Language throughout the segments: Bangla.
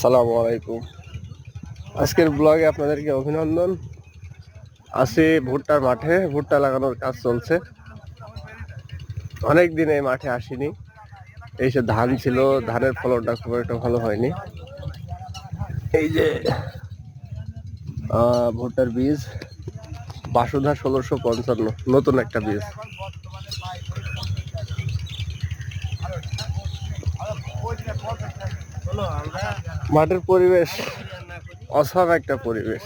সালামু আলাইকুম। আজকের ব্লগে আপনাদেরকে অভিনন্দন। আছি ভুট্টার মাঠে, ভুট্টা লাগানোর কাজ চলছে। অনেক দিন এই মাঠে আসিনি। এই যে ধান ছিল, ধানের ফলনটা খুব একটা ভালো হয়নি। এই যে ভুট্টার বীজ, বাসুধা ষোলোশো পঞ্চান্ন, নতুন একটা বীজ। মাঠের পরিবেশ অসম একটা পরিবেশ।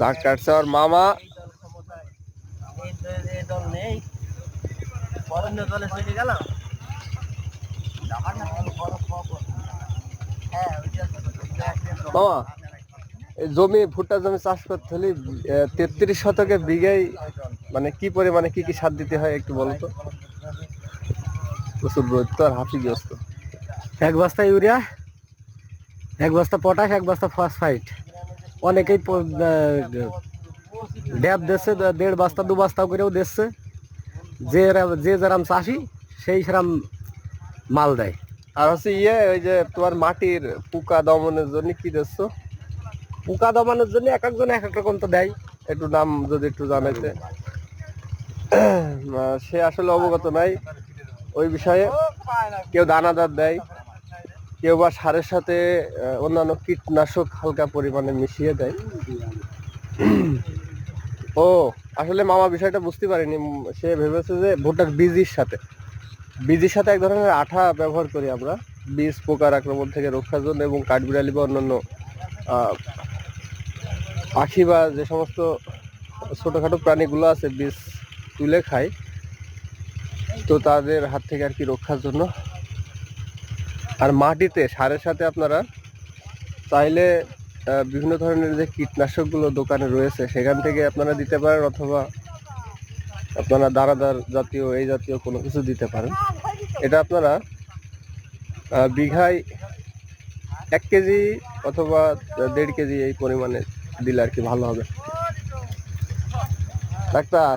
দাগ কাটছে আর মামা। মামা জমি, ভুট্টা জমি চাষ করতে হলে তেত্রিশ শতকে বিঘায় মানে কি পরিমাণে কি কি সার দিতে হয় একটু বলো তো প্রচুর রোদ তো আর হাফি গ্রস্ত এক বস্তা ইউরিয়া এক বস্তা পটাশ এক বস্তা ফসফাইট। অনেকেই ড্যাব দিচ্ছে দেড় বস্তা দু বস্তা করেও দিচ্ছে। যে যে যেরাম চাষি সেই সেরাম মাল দেয়। আর হচ্ছে ইয়ে ওই যে তোমার মাটির পোকা দমনের জন্য কি দিচ্ছ? পোকা দমানোর জন্য এক একজন এক এক রকম তো দেয়। একটু নাম যদি একটু জানাইতে। সে আসলে অবগত নাই। ওই বিষয়ে কেউ দানাদার দেয়, কেউ বা সারের সাথে অন্যান্য কীটনাশক হালকা পরিমাণে মিশিয়ে দেয়। ও, আসলে মামা বিষয়টা বুঝতে পারিনি। সে ভেবেছে যে ভুট্টার বীজের সাথে। বীজের সাথে এক ধরনের আঠা ব্যবহার করি আমরা। বীজ পোকার আক্রমণ থেকে রক্ষার জন্য এবং কাঠবিড়ালি বা অন্যান্য পাখি বা যে সমস্ত ছোটোখাটো প্রাণীগুলো আছে, বীজ তুলে খায়। তো তাদের হাত থেকে আর কি রক্ষার জন্য। আর মাটিতে সারের সাথে আপনারা চাইলে বিভিন্ন ধরনের যে কীটনাশকগুলো দোকানে রয়েছে, সেখান থেকে আপনারা দিতে পারেন অথবা আপনারা দানাদার জাতীয়, এই জাতীয় কোনো কিছু দিতে পারেন। এটা আপনারা বিঘায় এক কেজি অথবা দেড় কেজি এই পরিমাণে দিলে আর কি ভালো হবে। ডাক্তার